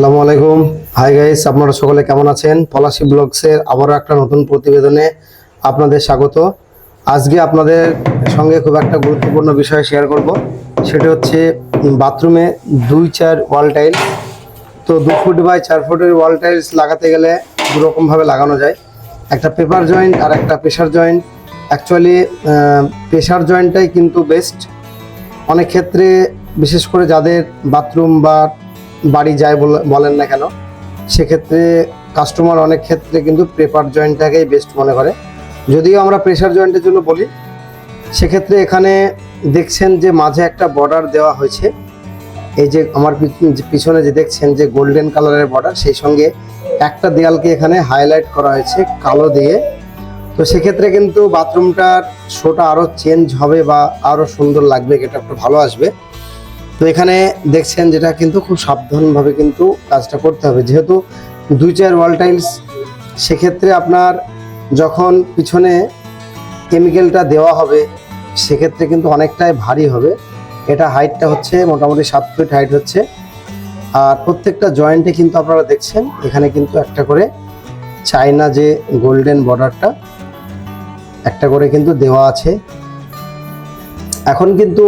আসসালামু আলাইকুম। Hi guys আপনারা সকলে কেমন আছেন? পলাশি ব্লগসের আবারও একটা নতুন প্রতিবেদনে আপনাদের স্বাগত। আজকে আপনাদের সঙ্গে খুব একটা গুরুত্বপূর্ণ বিষয় শেয়ার করব। সেটা হচ্ছে বাথরুমে দুই চার ওয়াল টাইল তো দু ফুট বাই চার ফুটের ওয়াল টাইলস লাগাতে গেলে দু রকমভাবে লাগানো যায়। একটা পেপার জয়েন্ট আর একটা প্রেশার জয়েন্ট অ্যাকচুয়ালি প্রেশার জয়েন্টটাই কিন্তু বেস্ট অনেক ক্ষেত্রে, বিশেষ করে যাদের বাথরুম বা বাড়ি যায় বলে- বলেন না কেন, সেক্ষেত্রে কাস্টমার অনেক ক্ষেত্রে কিন্তু পেপার জয়েন্টটাকেই বেস্ট মনে করে। যদিও আমরা প্রেশার জয়েন্টের জন্য বলি, সেক্ষেত্রে এখানে দেখছেন যে মাঝে একটা বর্ডার দেওয়া হয়েছে। এই যে আমার পিছনে যে দেখছেন যে গোল্ডেন কালারের বর্ডার সেই সঙ্গে একটা দেয়ালকে এখানে হাইলাইট করা হয়েছে কালো দিয়ে। তো সেক্ষেত্রে কিন্তু বাথরুমটার শোটা আরও চেঞ্জ হবে বা আরও সুন্দর লাগবে, এটা একটু ভালো আসবে। তো এখানে দেখছেন যেটা কিন্তু খুব সাবধানভাবে কিন্তু কাজটা করতে হবে। যেহেতু দুই চার ওয়াল টাইলস সেক্ষেত্রে আপনার যখন পিছনে কেমিক্যালটা দেওয়া হবে, সেক্ষেত্রে কিন্তু অনেকটাই ভারী হবে। এটা হাইটটা হচ্ছে মোটামুটি সাত ফিট হাইট হচ্ছে। আর প্রত্যেকটা জয়েন্টে কিন্তু আপনারা দেখছেন, এখানে কিন্তু একটা করে চায়না যে গোল্ডেন বর্ডারটা একটা করে কিন্তু দেওয়া আছে। এখন কিন্তু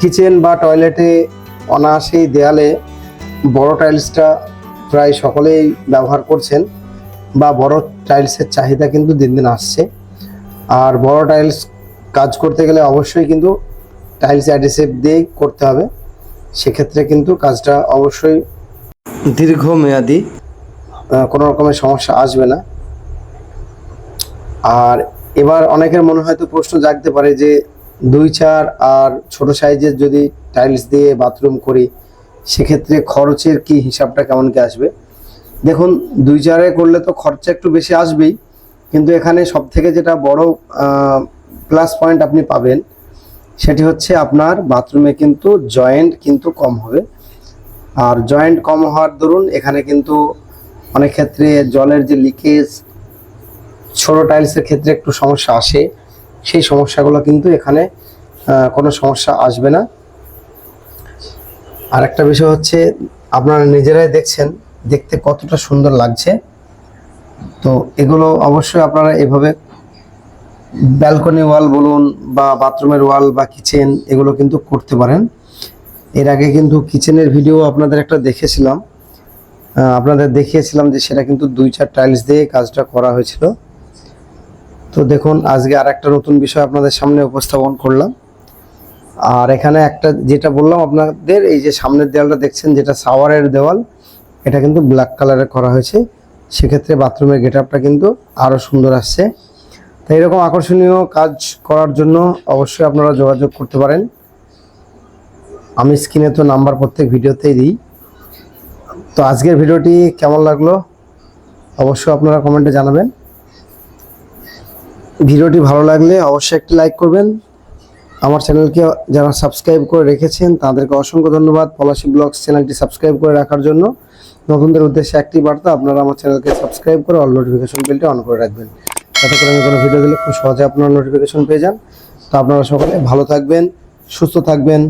কিচেন বা টয়লেটে অনায়াসেই দেয়ালে বড় টাইলসটা প্রায় সকলেই ব্যবহার করছেন বা বড় টাইলসের চাহিদা কিন্তু দিন দিন আসছে। আর বড় টাইলস কাজ করতে গেলে অবশ্যই কিন্তু টাইলস অ্যাডিসিভ দিয়েই করতে হবে। সেক্ষেত্রে কিন্তু কাজটা অবশ্যই দীর্ঘমেয়াদী কোনো রকমের সমস্যা আসবে না। আর এবার অনেকের মনে হয়তো প্রশ্ন জাগতে পারে যে দুই চার আর ছোট সাইজের যদি টাইলস দিয়ে বাথরুম করি, সেক্ষেত্রে খরচের কি হিসাবটা কেমন কি আসবে? দেখুন, দুই চারে করলে তো খরচা একটু বেশি আসবেই, কিন্তু এখানে সব থেকে যেটা বড় প্লাস পয়েন্ট আপনি পাবেন, সেটি হচ্ছে আপনার বাথরুমে কিন্তু জয়েন্ট কিন্তু কম হবে। আর জয়েন্ট কম হওয়ার দরুন এখানে কিন্তু অনেক ক্ষেত্রে জলের যে লিকেজ ছোট টাইলসের ক্ষেত্রে একটু সমস্যা আসে। সেই সমস্যাগুলো কিন্তু এখানে কোনো সমস্যা আসবে না। আর একটা বিষয় হচ্ছে, আপনারা নিজেরাই দেখছেন, দেখতে কতটা সুন্দর লাগছে। তো এগুলো অবশ্যই আপনারা এভাবে ব্যালকনি ওয়াল বলুন বা বাথরুমের ওয়াল বা কিচেন এগুলো কিন্তু করতে পারেন। এর আগে কিন্তু কিচেনের ভিডিও আপনাদের একটা দেখেছিলাম। আপনাদের দেখিয়েছিলাম যে সেটা কিন্তু দুই চার টাইলস দিয়ে কাজটা করা হয়েছিল। তো দেখুন, আজকে আর একটা নতুন বিষয় আপনাদের সামনে উপস্থাপন করলাম। আর এখানে একটা যেটা বললাম আপনাদের, এই যে সামনের দেওয়ালটা দেখছেন, যেটা সাওয়ারের দেওয়াল, এটা কিন্তু ব্ল্যাক কালারের করা হয়েছে। সেক্ষেত্রে বাথরুমের গেট আপটা কিন্তু আরও সুন্দর আসছে। তাই এরকম আকর্ষণীয় কাজ করার জন্য অবশ্যই আপনারা যোগাযোগ করতে পারেন। আমি স্ক্রিনে তো নাম্বার প্রত্যেক ভিডিওতেই দিই। তো আজকের ভিডিওটি কেমন লাগল? অবশ্যই আপনারা কমেন্টে জানাবেন। ভিডিওটি ভালো লাগলে অবশ্যই একটি লাইক করবেন। আমার চ্যানেলকে যারা সাবস্ক্রাইব করে রেখেছেন, তাদেরকে অসংখ্য ধন্যবাদ পলাশি ব্লগস চ্যানেলটি সাবস্ক্রাইব করে রাখার জন্য। নতুনদের উদ্দেশ্যে একটি বার্তা, আপনারা আমার চ্যানেলকে সাবস্ক্রাইব করে অল নোটিফিকেশন বেলটি অন করে রাখবেন। যাতে করে আমি কোনো ভিডিও দিলে খুব সহজে আপনারা নোটিফিকেশন পেয়ে যান। তো আপনারা সকলে ভালো থাকবেন, সুস্থ থাকবেন।